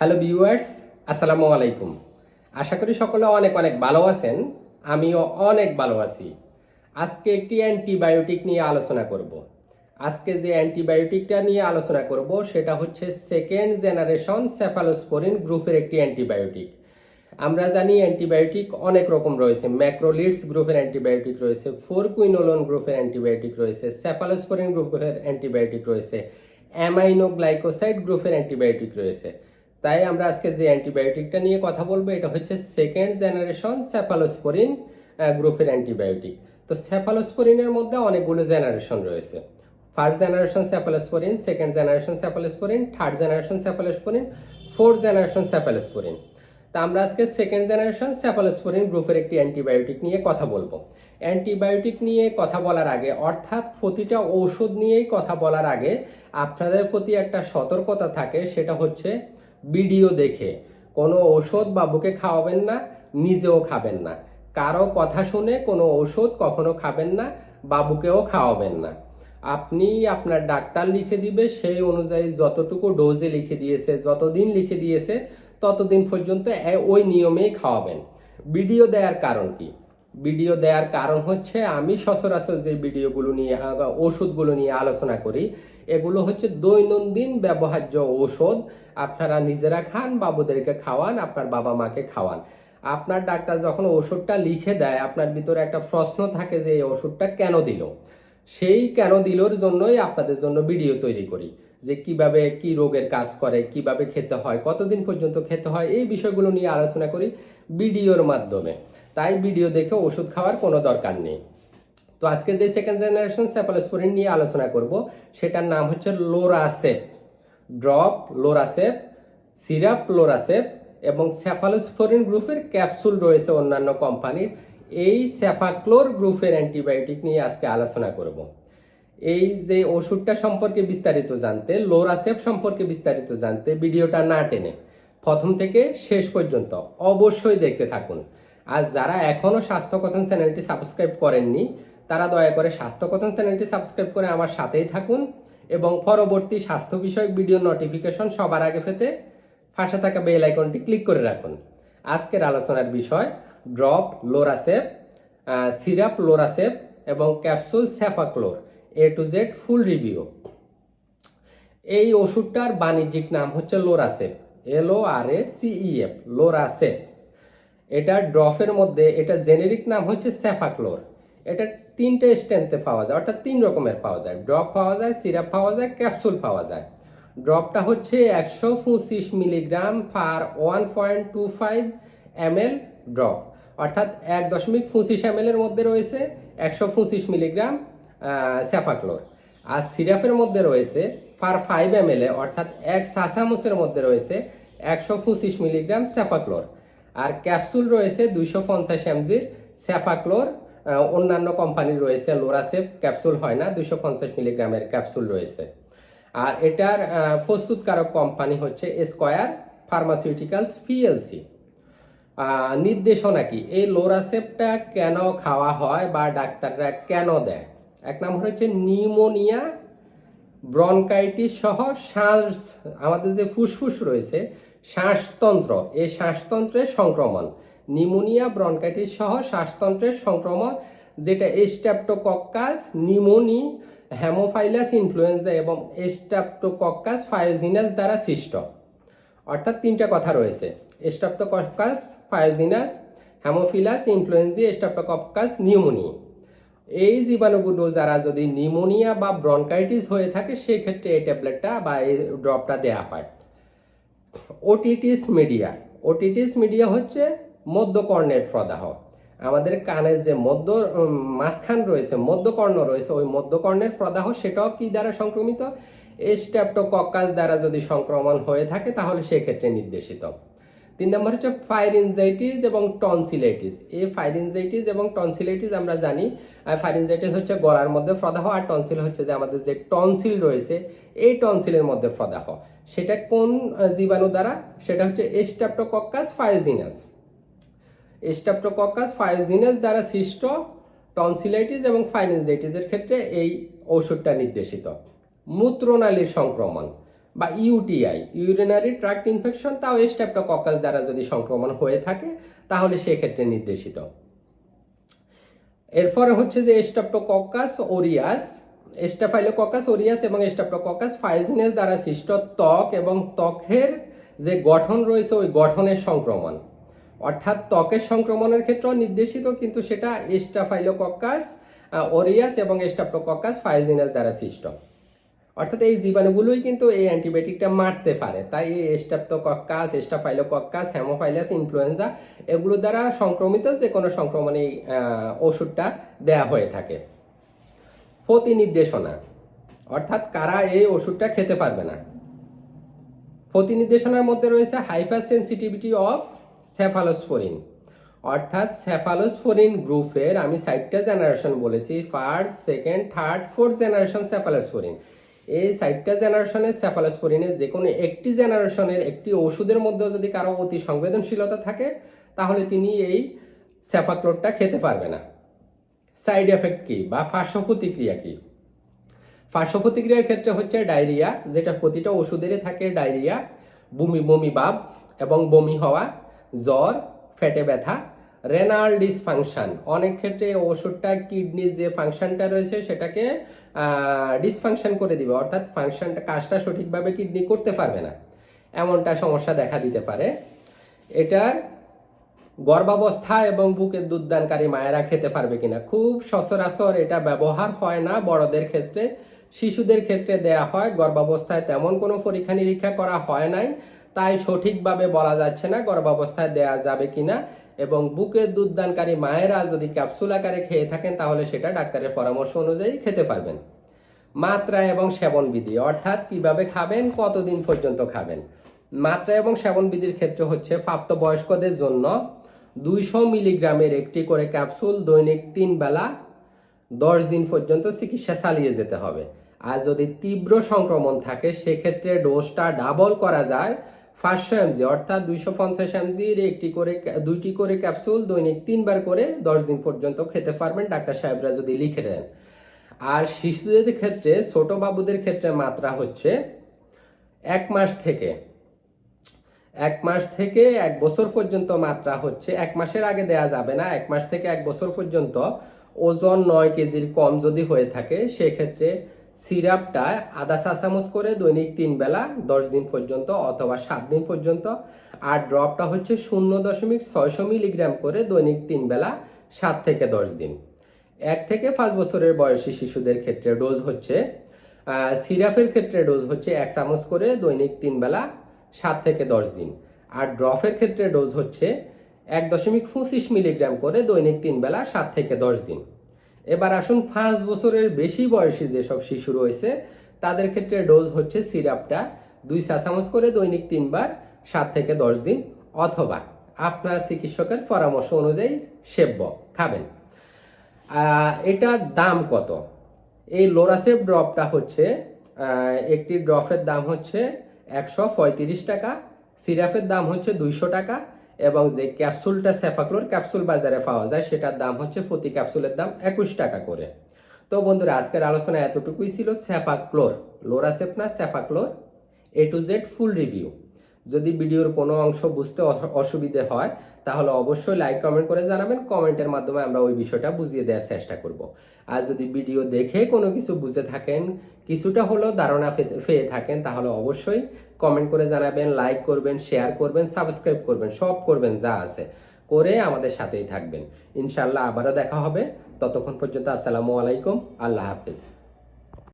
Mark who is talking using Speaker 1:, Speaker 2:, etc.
Speaker 1: Hello viewers আসসালামু আলাইকুম। আশা করি সকলে অনেক অনেক ভালো আছেন। আমিও অনেক ভালো আছি। আজকে একটি অ্যান্টিবায়োটিক নিয়ে আলোচনা করব। আজকে যে অ্যান্টিবায়োটিকটা নিয়ে আলোচনা করব, সেটা হচ্ছে সেকেন্ড জেনারেশন সেফালোস্পোরিন গ্রুপের একটি অ্যান্টিবায়োটিক আমরা জানি অ্যান্টিবায়োটিক অনেক রকম রয়েছে। ম্যাক্রোলিডস গ্রুপের অ্যান্টিবায়োটিক রয়েছে ফোর কুইনোলন গ্রুপের অ্যান্টিবায়োটিক রয়েছে সেফালোস্পোরিন গ্রুপের অ্যান্টিবায়োটিক রয়েছে অ্যামাইনো গ্লাইকোসাইড গ্রুপের অ্যান্টিবায়োটিক রয়েছে। তাই আমরা আজকে যে অ্যান্টিবায়োটিকটা নিয়ে কথা বলব, এটা হচ্ছে সেকেন্ড জেনারেশন সেফালোস্পোরিন গ্রুপের অ্যান্টিবায়োটিক। তো সেফালোস্পোরিনের মধ্যে অনেকগুলো জেনারেশন রয়েছে। First generation cephalosporin second generation cephalosporin third generation cephalosporin fourth generation cephalosporin তা আমরা আজকে সেকেন্ড জেনারেশন সেফালোস্পোরিন গ্রুপের একটি অ্যান্টিবায়োটিক নিয়ে কথা বলব। অ্যান্টিবায়োটিক নিয়ে কথা বলার আগে, অর্থাৎ প্রতিটা ঔষধ নিয়েই কথা বলার আগে, আপনাদের প্রতি একটা সতর্কতা থাকে, সেটা হচ্ছে ভিডিও দেখে। কোনো ঔষধ বাবুকে খাওয়াবেন না, নিজেও খাবেন না। কারও কথা শুনে কোনো ঔষধ কখনো খাবেন না, বাবুকেও খাওয়াবেন না। আপনি আপনার ডাক্তার লিখে দিবে, সেই অনুযায়ী যতটুকু ডোজে লিখে দিয়েছে, যতদিন লিখে দিয়েছে, ততদিন পর্যন্ত ওই নিয়মেই খাওয়াবেন। ভিডিও দেওয়ার কারণ কি? ভিডিও দেওয়ার কারণ হচ্ছে আমি সচরাচর যে ভিডিওগুলো নিয়ে ওষুধগুলো নিয়ে আলোচনা করি, এগুলো হচ্ছে দৈনন্দিন ব্যবহার্য ঔষধ আপনারা নিজেরা খান, বাবুদেরকে খাওয়ান, আপনার বাবা মাকে খাওয়ান। আপনার ডাক্তার যখন ওষুধটা লিখে দেয়, আপনার ভিতরে একটা প্রশ্ন থাকে যে এই ওষুধটা কেন দিল? সেই কেন দিলর জন্যই আপনাদের জন্য ভিডিও তৈরি করি, যে কীভাবে কি রোগের কাজ করে, কীভাবে খেতে হয়, কতদিন পর্যন্ত খেতে হয়, এই বিষয়গুলো নিয়ে আলোচনা করি ভিডিওর মাধ্যমে। তাই ভিডিও দেখে ওষুধ খাওয়ার কোনো দরকার নেই। তো আজকে যে সেকেন্ড জেনারেশন স্যাপালোস্পোরিন নিয়ে আলোচনা করব, সেটার নাম হচ্ছে লোরাসেপ ড্রপ লোরাসেপ সিরাপ লোরাসেপ এবং স্যাফালোস্পোরিন গ্রুপের ক্যাপসুল রয়েছে অন্যান্য কোম্পানির এই স্যাফাক্লোর গ্রুপের অ্যান্টিবায়োটিক নিয়ে আজকে আলোচনা করব। এই যে ওষুধটা সম্পর্কে বিস্তারিত জানতে লোরাসেপ সম্পর্কে বিস্তারিত জানতে ভিডিওটা না টেনে প্রথম থেকে শেষ পর্যন্ত অবশ্যই দেখতে থাকুন। আর যারা এখনও স্বাস্থ্যকথন চ্যানেলটি সাবস্ক্রাইব করেননি, তারা দয়া করে স্বাস্থ্যকথন চ্যানেলটি সাবস্ক্রাইব করে আমার সাথেই থাকুন এবং পরবর্তী স্বাস্থ্য বিষয়ক ভিডিও নোটিফিকেশন সবার আগে পেতে পাশে থাকা বেল আইকনটি ক্লিক করে রাখুন। আজকের আলোচনার বিষয় ড্রপ লোরাসেপ সিরাপ লোরাসেপ এবং capsule cefaclor A to Z full review এই ওষুধটার বাণিজ্যিক নাম হচ্ছে লোরাসেপ এল ও আর এ সিইএফ লোরাসেপ এটা ড্রফের মধ্যে এটা জেনেরিক নাম হচ্ছে স্যাফাক্লোর। এটা তিনটে স্ট্রেন্থে পাওয়া যায়, অর্থাৎ তিন রকমের পাওয়া যায়। ড্রপ পাওয়া যায়, সিরাপ পাওয়া যায়, ক্যাপসুল পাওয়া যায়। ড্রপটা হচ্ছে একশো পঁচিশ milligram per one point two five M drop. অর্থাৎ এক দশমিক পঁচিশ এম এর মধ্যে রয়েছে একশো পঁচিশ মিলিগ্রাম স্যাফাক্লোর। আর সিরাপের মধ্যে রয়েছে পার ফাইভ এম অর্থাৎ এক চামচের মধ্যে রয়েছে একশো পঁচিশ মিলিগ্রাম স্যাফাক্লোর। আর ক্যাপসুল রয়েছে দুইশো পঞ্চাশ এমজির স্যাফাক্লোর অন্যান্য কোম্পানির রয়েছে লোরাসেপ ক্যাপসুল হয় না দুশো পঞ্চাশ মিলিগ্রামের ক্যাপসুল রয়েছে। আর এটার প্রস্তুতকারক কোম্পানি হচ্ছে স্কয়ার ফার্মাসিউটিক্যালস পিএলসি। নির্দেশনা কি? এই লোরাসেপটা কেন খাওয়া হয় বা ডাক্তাররা কেন দেয়? এক নম্বর হচ্ছে নিউমোনিয়া, ব্রনকাইটিস সহ শ্বাস আমাদের যে ফুসফুস রয়েছে শ্বাসতন্ত্র। এই শ্বাসতন্ত্রের সংক্রমণ। নিউমোনিয়া ব্রনকাইটিস সহ শ্বাসতন্ত্রের সংক্রমণ, যেটা স্ট্যাপ্টোকক্কাস নিউমোনি হ্যামোফাইলাস, ইনফ্লুয়েঞ্জা এবং স্ট্যাপ্টোকক্কাস ফায়োজিনাস দ্বারা সৃষ্ট। অর্থাৎ তিনটা কথা রয়েছে। স্ট্রাপ্টোকক্কাস ফায়োজিনাস, হ্যামোফিলাস, ইনফ্লুয়েঞ্জি স্ট্রাপ্টোকক্কাস নিউমোনি এই জীবাণুগুলো যারা যদি নিউমোনিয়া বা ব্রনকাইটিস হয়ে থাকে, সেই ক্ষেত্রে এই ট্যাবলেটটা বা এই ড্রপটা দেওয়া হয়। Otitis media. ওটিটিস মিডিয়া হচ্ছে মধ্যকর্ণের প্রদাহ। আমাদের কানের যে মধ্য মাঝখান রয়েছে মধ্যকর্ণ রয়েছে, ওই মধ্যকর্ণের প্রদাহ সেটাও কি দ্বারা সংক্রমিত? স্ট্যাপ্টোকক্কাস দ্বারা যদি সংক্রমণ হয়ে থাকে, তাহলে সেক্ষেত্রে নির্দেশিত। তিন নম্বর হচ্ছে ফাইরিনজাইটিস এবং টনসিলাইটিস এই ফাইরিনজাইটিস এবং টনসিলাইটিস আমরা জানি ফাইরিনজাইটিস হচ্ছে গলার মধ্যে প্রদাহ আর টনসিল হচ্ছে যে আমাদের যে টনসিল রয়েছে, এই টনসিলের মধ্যে প্রদাহ। সেটা কোন জীবাণু দ্বারা? সেটা হচ্ছে স্ট্যাপ্টোকক্কাস ফায়োজিনাস স্ট্যাপ্টোকক্কাস ফায়োজিনাস দ্বারা সৃষ্ট টনসিলাইটিস এবং ফাইনেঞ্জাইটিসের ক্ষেত্রে এই ঔষধটা নির্দেশিত। মূত্রনালীর সংক্রমণ। বা ইউটিআই ইউরিনারি ট্রাক্ট ইনফেকশন তাও স্ট্রেপ্টোকক্কাস দ্বারা যদি সংক্রমণ হয়ে থাকে, তাহলে সেক্ষেত্রে নির্দেশিত। এরপরে হচ্ছে যে স্ট্রেপ্টোকক্কাস ওরিয়াস স্টাফাইলোকক্কাস ওরিয়াস এবং স্টাফ্টোকক্কাস ফাইজিনেস দ্বারা সৃষ্ট ত্বক এবং ত্বকের যে গঠন রয়েছে, ওই গঠনের সংক্রমণ। অর্থাৎ ত্বকের সংক্রমণের ক্ষেত্রেও নির্দেশিত, কিন্তু সেটা স্টাফাইলোকক্কাস ওরিয়াস এবং স্টাফ্টোকক্কাস ফাইজিনাস দ্বারা সৃষ্ট। অর্থাৎ এই জীবাণুগুলোই কিন্তু এই অ্যান্টিবায়োটিকটা মারতে পারে। তাই এই স্টাপ্টোকক্কাস স্টাফাইলোকক্কাস হ্যামোফাইলাস ইনফ্লুয়েঞ্জা এগুলো দ্বারা সংক্রমিত যে কোনো সংক্রমণে ওষুধটা দেয়া হয়ে থাকে। প্রতি নির্দেশনা। অর্থাৎ কারা এই ওষুধটা খেতে পারবে না? প্রতি নির্দেশনার মধ্যে রয়েছে হাইপার সেন্সিটিভিটি অফ সেফালোসফোরিন অর্থাৎ সেফালোসফোরিন গ্রুপের, আমি সাইটটা জেনারেশন বলেছি, first, second, third, fourth generation cephalosporin এই সাইটটা জেনারেশনের সেফালোসফোরিনের যে কোনো একটি জেনারেশনের একটি ওষুধের মধ্যেও যদি কারও অতি সংবেদনশীলতা থাকে, তাহলে তিনি এই সেফাক্লোরটা খেতে পারবে না। সাইড এফেক্ট কী বা পার্শ্ব প্রতিক্রিয়া কি? পার্শ্ব প্রতিক্রিয়ার ক্ষেত্রে হচ্ছে ডায়রিয়া, যেটা প্রতিটা ওষুধেরই থাকে ডায়রিয়া, বমি বমি ভাব এবং বমি হওয়া, জ্বর ফেটে ব্যথা রেনাল ডিসফাংশন অনেক ক্ষেত্রে ওষুধটা, কিডনির যে ফাংশনটা রয়েছে, সেটাকে ডিসফাংশন করে দিবে, অর্থাৎ ফাংশনটা কাজটা সঠিকভাবে কিডনি করতে পারবে না। এমনটা সমস্যা দেখা দিতে পারে। এটার গর্ভাবস্থা এবং বুকের দুধদানকারী মায়েরা খেতে পারবে কিনা? খুব সচরাচর এটা ব্যবহার হয় না। বড়দের ক্ষেত্রে, শিশুদের ক্ষেত্রে দেয়া হয়। গর্ভাবস্থায় তেমন কোনো পরীক্ষা নিরীক্ষা করা হয় নাই। তাই সঠিকভাবে বলা যাচ্ছে না গর্ভাবস্থায় দেয়া যাবে কিনা। এবং বুকের দুধদানকারী মায়েরা যদি ক্যাপসুল আকারে খেয়ে থাকেন, তাহলে সেটা ডাক্তারের পরামর্শ অনুযায়ী খেতে পারবেন। মাত্রা এবং সেবন বিধি, অর্থাৎ কীভাবে খাবেন, কতদিন পর্যন্ত খাবেন। মাত্রা এবং সেবন বিধির ক্ষেত্রে হচ্ছে প্রাপ্তবয়স্কদের জন্য দুইশো মিলিগ্রামের একটি করে ক্যাপসুল দৈনিক তিন বেলা দশ দিন পর্যন্ত চিকিৎসা চালিয়ে যেতে হবে। আর যদি তীব্র সংক্রমণ থাকে, সেক্ষেত্রে ডোজটা ডাবল করা যায়। পাঁচশো এমজি অর্থাৎ দুইশো পঞ্চাশ এমজির একটি করে দুইটি করে ক্যাপসুল দৈনিক তিনবার করে দশ দিন পর্যন্ত খেতে পারবেন, ডাক্তার সাহেবরা যদি লিখে দেন। আর শিশুদের ক্ষেত্রে, ছোট বাবুদের ক্ষেত্রে মাত্রা হচ্ছে এক মাস থেকে, এক মাস থেকে এক বছর পর্যন্ত মাত্রা হচ্ছে, এক মাসের আগে দেয়া যাবে না, এক মাস থেকে এক বছর পর্যন্ত ওজন নয় কেজির কম যদি হয়ে থাকে, সেক্ষেত্রে সিরাপটা আধা চা চামচ করে দৈনিক তিন বেলা, দশ দিন পর্যন্ত অথবা সাত দিন পর্যন্ত। আর ড্রপটা হচ্ছে শূন্য দশমিক ছয়শো মিলিগ্রাম করে দৈনিক তিন বেলা, সাত থেকে দশ দিন। এক থেকে পাঁচ বছরের বয়সী শিশুদের ক্ষেত্রে ডোজ হচ্ছে সিরাপের ক্ষেত্রে ডোজ হচ্ছে এক চামচ করে দৈনিক তিন বেলা, সাত থেকে দশ দিন। আর ড্রপের ক্ষেত্রে ডোজ হচ্ছে এক দশমিক পঁচিশ মিলিগ্রাম করে দৈনিক তিন বেলা, সাত থেকে দশ দিন। এবার আসুন পাঁচ বছরের বেশি বয়সী যেসব শিশু রয়েছে, তাদের ক্ষেত্রে ডোজ হচ্ছে সিরাপটা। দুই চা চামচ করে দৈনিক তিনবার, সাত থেকে দশ দিন, অথবা আপনার চিকিৎসকের পরামর্শ অনুযায়ী সেব্য, খাবেন। এটার দাম কত? এই লোরাসেপ ড্রপটা হচ্ছে একটি ড্রপের দাম হচ্ছে একশো পঁয়ত্রিশ টাকা, সিরাপের দাম হচ্ছে দুইশো টাকা এবং যে ক্যাপসুলটা সেফাক্লোর ক্যাপসুল বাজারে পাওয়া যায়, সেটার দাম হচ্ছে প্রতি ক্যাপসুলের দাম একুশ টাকা করে। তো বন্ধুরা, আজকের আলোচনা এতটুকুই ছিল, cefaclor, লোরাসেপনা cefaclor A to Z full review যদি ভিডিওর কোনো অংশ বুঝতে অসুবিধে হয়, তাহলে অবশ্যই লাইক কমেন্ট করে জানাবেন। কমেন্টের মাধ্যমে আমরা ওই বিষয়টা বুঝিয়ে দেওয়ার চেষ্টা করব। আর যদি ভিডিও দেখে কোনো কিছু বুঝে থাকেন, কিছুটা হলেও ধারণা পেয়ে থাকেন, তাহলে অবশ্যই কমেন্ট করে জানাবেন লাইক করবেন শেয়ার করবেন সাবস্ক্রাইব করবেন, সব করবেন, যা আছে করে আমাদের সাথেই থাকবেন। ইনশাল্লাহ আবারও দেখা হবে। ততক্ষণ পর্যন্ত আসসালামু আলাইকুম। আল্লাহ হাফিজ।